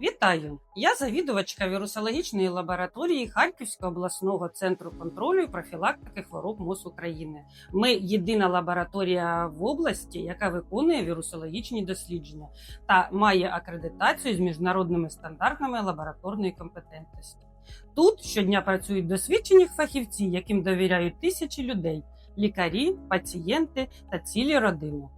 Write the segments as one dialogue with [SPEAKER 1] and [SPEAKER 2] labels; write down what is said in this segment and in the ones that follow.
[SPEAKER 1] Вітаю! Я завідувачка вірусологічної лабораторії Харківського обласного центру контролю і профілактики хвороб МОЗ України. Ми єдина лабораторія в області, яка виконує вірусологічні дослідження та має акредитацію з міжнародними стандартами лабораторної компетентності. Тут щодня працюють досвідчені фахівці, яким довіряють тисячі людей, лікарі, пацієнти та цілі родини.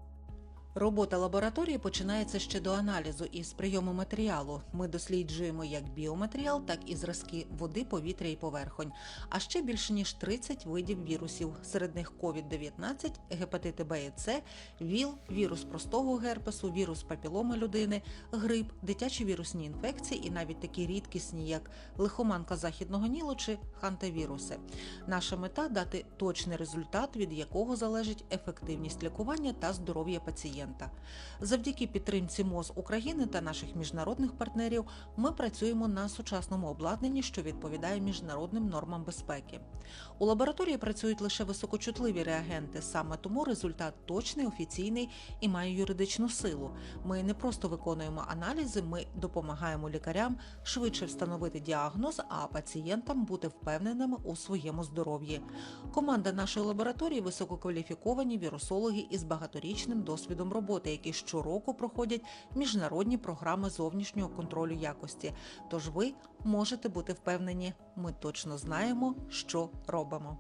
[SPEAKER 2] Робота лабораторії починається ще до аналізу із прийому матеріалу. Ми досліджуємо як біоматеріал, так і зразки води, повітря і поверхонь. А ще більше ніж 30 видів вірусів. Серед них COVID-19, гепатити Б і С, ВІЛ, вірус простого герпесу, вірус папіломи людини, грип, дитячі вірусні інфекції і навіть такі рідкісні, як лихоманка західного нілу чи хантавіруси. Наша мета дати точний результат, від якого залежить ефективність лікування та здоров'я пацієнта. Завдяки підтримці МОЗ України та наших міжнародних партнерів ми працюємо на сучасному обладнанні, що відповідає міжнародним нормам безпеки. У лабораторії працюють лише високочутливі реагенти, саме тому результат точний, офіційний і має юридичну силу. Ми не просто виконуємо аналізи, ми допомагаємо лікарям швидше встановити діагноз, а пацієнтам бути впевненими у своєму здоров'ї. Команда нашої лабораторії висококваліфіковані вірусологи із багаторічним досвідом роботи, які щороку проходять міжнародні програми зовнішнього контролю якості. Тож ви можете бути впевнені, ми точно знаємо, що робимо.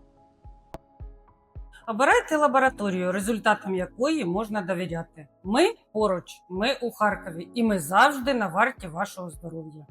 [SPEAKER 1] Обирайте лабораторію, результатам якої можна довіряти. Ми поруч, ми у Харкові, і ми завжди на варті вашого здоров'я.